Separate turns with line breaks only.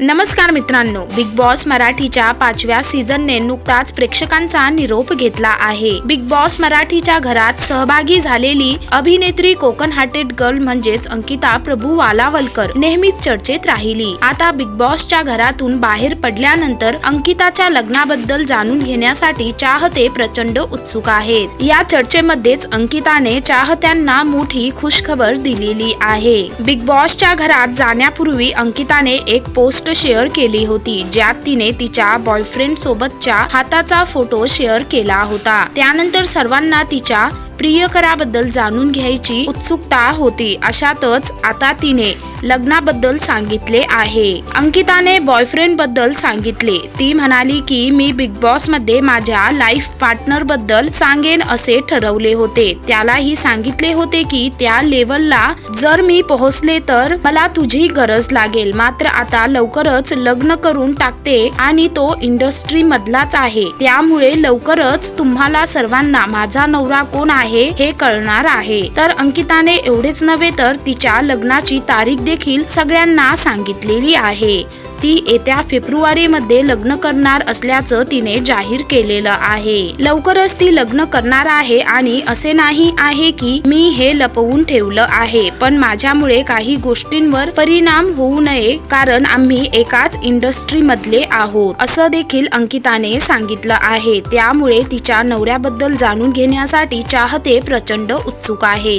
नमस्कार मित्रांनो big boss मराठीच्या पाचव्या सीझनने नुकताच प्रेक्षकांचा निरोप घेतला आहे. बिग बॉस मराठीच्या घरात सहभागी झालेली अभिनेत्री कोकण हार्टेड गर्ल म्हणजेच अंकिता प्रभू वालावलकर नेहमीच चर्चेत राहिली. आता बिग बॉसच्या घरातून बाहेर पडल्यानंतर अंकिताच्या लग्नाबद्दल जाणून घेण्यासाठी चाहते प्रचंड उत्सुक आहेत. या चर्चेमध्येच अंकिताने चाहत्यांना मोठी खुशखबर दिलेली आहे. बिग बॉसच्या घरात जाण्यापूर्वी अंकिताने एक पोस्ट शेअर केली होती ज्यात तिने तिच्या बॉयफ्रेंड सोबतच्या हाताचा फोटो शेअर केला होता. त्यानंतर सर्वांना तिच्या प्रियकराबद्दल जाणून घ्यायची उत्सुकता होती. अशातच आता तिने लग्नाबद्दल सांगितले आहे. अंकिताने बॉयफ्रेंडबद्दल सांगितले. ती म्हणाली की मी बिग बॉसमध्ये माझ्या लाईफ पार्टनरबद्दल सांगेन असे ठरवले होते. त्यालाही सांगितले होते की त्या लेवलला जर मी पोहोचले तर मला तुझी गरज लागेल. मात्र आता लवकरच लग्न करून टाकते आणि तो इंडस्ट्री मधलाच आहे. त्यामुळे लवकरच तुम्हाला सर्वांना माझा नवरा कोण आहे हे कळणार आहे. तर अंकिताने एवढेच नव्हे तर तिच्या लग्नाची तारीख देखील सगळ्यांना सांगितलेली आहे. ती येत्या फेब्रुवारी मध्ये लग्न करणार असल्याचं तिने जाहीर केलेलं आहे. लवकरच ती लग्न करणार आहे आणि असे नाही आहे की मी हे लपवून ठेवलं आहे पण माझ्यामुळे काही गोष्टींवर परिणाम होऊ नये कारण आम्ही एकाच इंडस्ट्री मधले आहोत असं देखील अंकिताने सांगितलं आहे. त्यामुळे तिच्या नवऱ्याबद्दल जाणून घेण्यासाठी चाहते प्रचंड उत्सुक आहे.